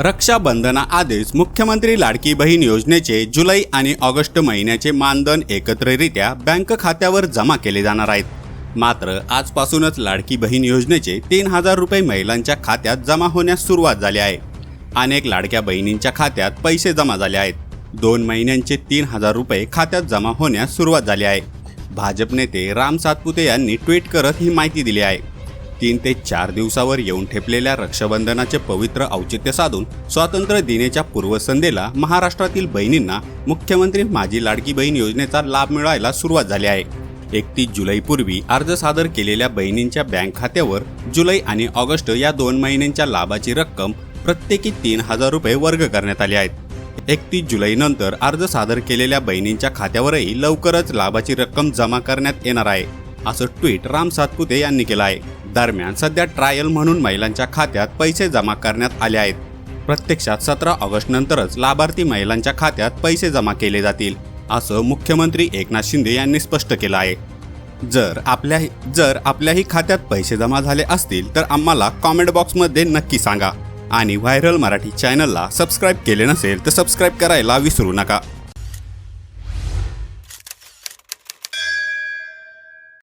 रक्षाबंधनाआधीच मुख्यमंत्री लाडकी बहीण योजनेचे जुलै आणि ऑगस्ट महिन्याचे मानधन एकत्ररित्या बँक खात्यावर जमा केले जाणार आहेत. मात्र आजपासूनच लाडकी बहीण योजनेचे तीन हजार रुपये महिलांच्या खात्यात जमा होण्यास सुरुवात झाली आहे. अनेक लाडक्या बहिणींच्या खात्यात पैसे जमा झाले आहेत. दोन महिन्यांचे तीन हजार रुपये खात्यात जमा होण्यास सुरुवात झाली आहे. भाजप नेते राम सातपुते यांनी ट्विट करत ही माहिती दिली आहे. तीन ते चार दिवसावर येऊन ठेपलेल्या रक्षाबंधनाचे पवित्र औचित्य साधून स्वातंत्र्य दिनेच्या पूर्वसंध्येला महाराष्ट्रातील बहिणींना मुख्यमंत्री माझी लाडकी बहीण योजनेचा लाभ मिळायला सुरुवात झाली आहे. एकतीस जुलैपूर्वी अर्ज सादर केलेल्या बहिणींच्या बँक खात्यावर जुलै आणि ऑगस्ट या दोन महिन्यांच्या लाभाची रक्कम प्रत्येकी तीन हजार रुपये वर्ग करण्यात आले आहेत. एकतीस जुलैनंतर अर्ज सादर केलेल्या बहिणींच्या खात्यावरही लवकरच लाभाची रक्कम जमा करण्यात येणार आहे. असं ट्विट राम सातपुते यांनी केलं आहे. दरम्यान सध्या ट्रायल म्हणून महिलांच्या खात्यात पैसे जमा करण्यात आले आहेत. प्रत्यक्षात सतरा ऑगस्ट नंतरच लाभार्थी महिलांच्या खात्यात पैसे जमा केले जातील असं मुख्यमंत्री एकनाथ शिंदे यांनी स्पष्ट केलं आहे. जर आपल्या जर आपल्याही खात्यात पैसे जमा झाले असतील तर आम्हाला कॉमेंट बॉक्समध्ये नक्की सांगा. आणि व्हायरल मराठी चॅनलला सबस्क्राईब केले नसेल तर सबस्क्राईब करायला विसरू नका.